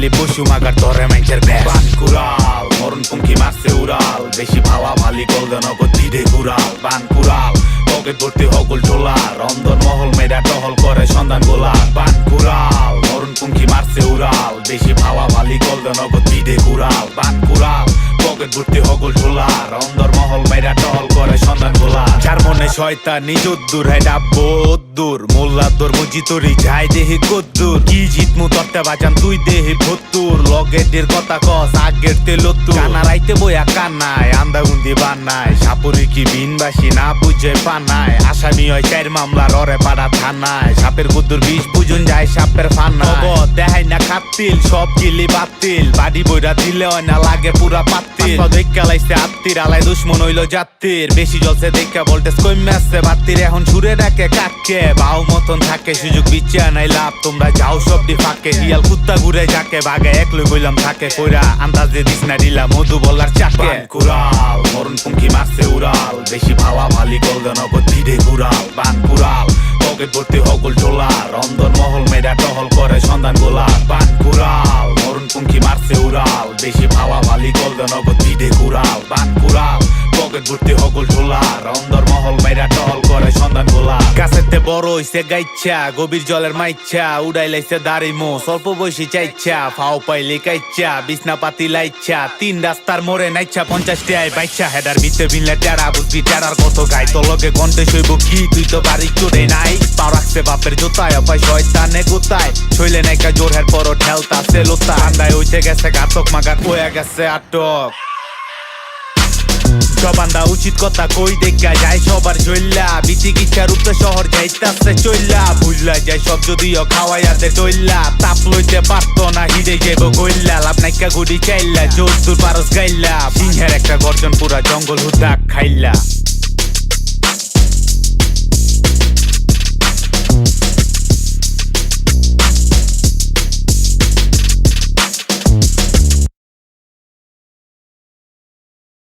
খাইলে পশু ধরে মাইকের ব্যাস কুড়াল মরণ মারছে উড়াল বেশি ভাবা ভালি কলদ নগদ দিদে কুড়াল বান পকেট ভর্তি হকল টোলার অন্দর মহল মেয়েরা টহল করে সন্ধান গোলার বান কুড়াল মরণ উড়াল বেশি ভালি কলদ নগদ দিদে কুড়াল বান পকেট ভর্তি শয়তান নিজ দূর হয় ডাব্বো দূর মোল্লা তোর মজিতরি যাই দেহে কদ্দুর। কি জিতমু তত্ত্বে বাজান তুই দেহে ভত্তুর। লগের দের কথা কস, আগের তেল কানা রাইতে বইয়া কান্নায় আন্দা গুন্দি বান্নায়। সাপুরি কি বিনবাসী না বুঝে পানায় আসামি হয় চার মামলার, অরে পাড়া থানায়। সাপের কুদ্দুর বিষ বুঝুন যায় সাপের ফান্না দেখাই সব গিলি বাতিল। বাড়ি বইরা দিলে হয় না লাগে পুরা পাতিল দেখা লাইছে আত্মীর আলাই দুশ্মন হইল যাত্রীর বেশি জলসে দেখা বলতে কমে আসছে বাত্তির এখন সুরে ডাকে কাকে? বাউ মতন থাকে, সুযোগ বিচ্ছা নাই লাভ। তোমরা যাও সব দি ফাঁকে। হিয়াল কুত্তা ঘুরে যাকে, বাগে একলই বইলাম থাকে। কইরা আন্দাজে দিস না দিলা, মধু বলার চাকে। কুড়াল, মরণ পুঙ্কি মারছে উড়াল। বেশি ভাবা ভালি গলদ নগদ কুড়াল বান কুড়াল পকেট ভর্তি হকুল ডোলার অন্দর মহল মেয়েরা টহল করে সন্ধান গোলার। পান কুড়াল মরণ পুঙ্কি মারছে উড়াল। বেশি ভাওয়া ভালি গলদ নগদ দিদে কুড়াল। পান কুড়াল, পকেট ভর্তি হকুল ডোলার অন্দর মহল মেয়েরা টহল কাছেতে বড় হইছে গাইচ্ছা, গভীর জলের মাইচ্ছা, উড়াই লাইছে দাড়ি মো স্বল্প বয়সী চাইচ্ছা, ফাও পাইলে কাইচ্ছা, বিছনা পাতি লাইচ্ছা, তিন রাস্তার মোড়ে নাইচ্ছা পঞ্চাশ টায় বাইচ্ছা, হেডার ভিতরে ভিনলে টেরা, বুঝবি টেরার কত গাই তো লগে কন্টে শৈব কি? তুই তো বাড়ি চড়ে নাই, পাও রাখছে বাপের জোতায়, অপায় শয়তানে গোতায় শৈলে নাইকা জোর হের পর ঠেলতাছে লোতা আন্দায় হইতে গেছে, ঘাতক মাগার হয়ে গেছে, আটক। জবান্দা উচিত কথা কই দেখা যায়, সবার জইল্লা বিচিকিৎসার রূপে শহর যাইতাছে চইল্লা বুঝলা যায় সব যদিও খাওয়াইয়াতে চইল্লা তাপ লইতে পারতো না হিদে যাইব কইল্লা লাভ নাইকা গুড়ি চাইল্লা জোর দূর পারস গাইল্লা সিংহের একটা গর্জন পুরা জঙ্গল হুদাক খাইল্লা